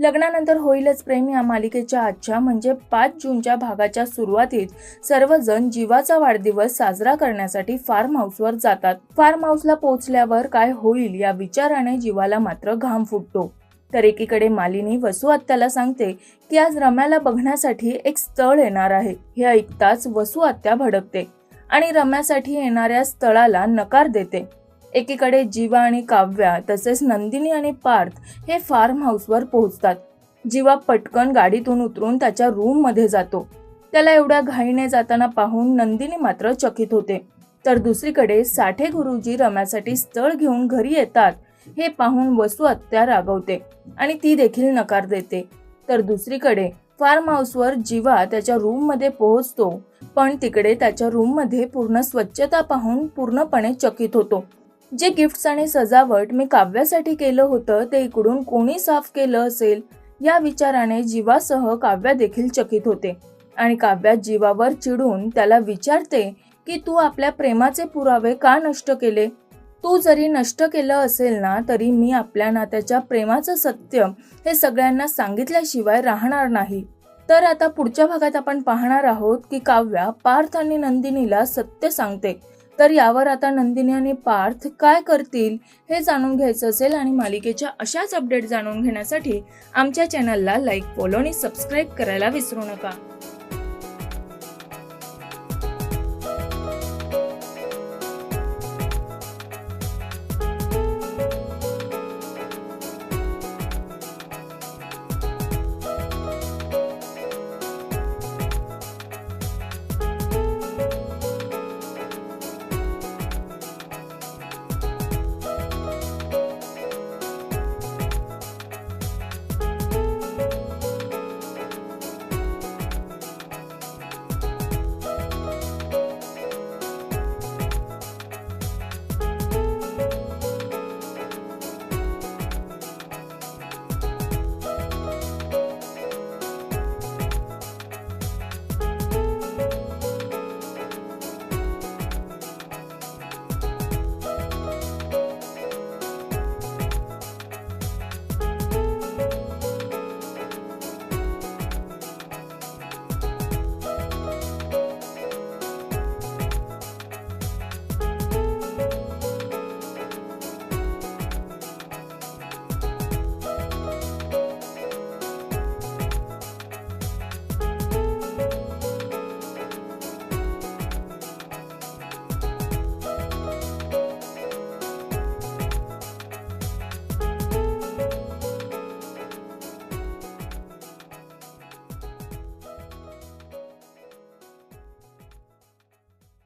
लग्नानंतर होईलच प्रेम या मालिकेच्या आजच्या म्हणजे पाच जूनच्या भागाच्या सुरुवातीत सर्वजण जीवाचा वाढदिवस साजरा करण्यासाठी फार्म हाऊसवर जातात. फार्म हाऊसला पोहोचल्यावर काय होईल या विचाराने जीवाला मात्र घाम फुटतो. तर एकीकडे मालिनी वसू आत्याला सांगते की आज रम्याला बघण्यासाठी एक स्थळ येणार आहे. हे ऐकताच वसू आत्या भडकते आणि रम्यासाठी येणाऱ्या स्थळाला नकार देते. एकीकडे जीवा आणि काव्या तसेच नंदिनी आणि पार्थ हे फार्म हाऊसवर पोहोचतात. जीवा पटकन गाडीतून उतरून त्याच्या रूममध्ये जातो. त्याला एवढ्या घाईने जाताना पाहून नंदिनी मात्र चकित होते. तर दुसरीकडे साठे गुरुजी रम्यासाठी स्थळ घेऊन घरी येतात हे पाहून वसू हत्या रागवते आणि ती देखील नकार देते. तर दुसरीकडे फार्म हाऊसवर जीवा त्याच्या रूममध्ये पोहोचतो पण तिकडे त्याच्या रूममध्ये पूर्ण स्वच्छता पाहून पूर्णपणे चकित होतो. जे गिफ्ट्स आणि सजावट मी काव्यासाठी केलं होतं ते इकडून कोणी साफ केलं असेल? या विचाराने जीवासह काव्या देखील चकित होते. आणि काव्या जीवावर चिडून त्याला विचारते की तू आपल्या प्रेमाचे पुरावे का नष्ट केले? तू जरी नष्ट केलं असेल ना तरी मी आपल्या नात्याच्या प्रेमाचं सत्य हे सगळ्यांना सांगितल्याशिवाय राहणार नाही. तर आता पुढच्या भागात आपण पाहणार आहोत की काव्या पार्थ आणि नंदिनीला सत्य सांगते. तर यावर आता नंदिनी आणि पार्थ काय करतील हे जाणून घ्यायचं असेल आणि मालिकेच्या अशाच अपडेट जाणून घेण्यासाठी आमच्या चॅनलला लाईक फॉलो आणि सबस्क्राईब करायला विसरू नका.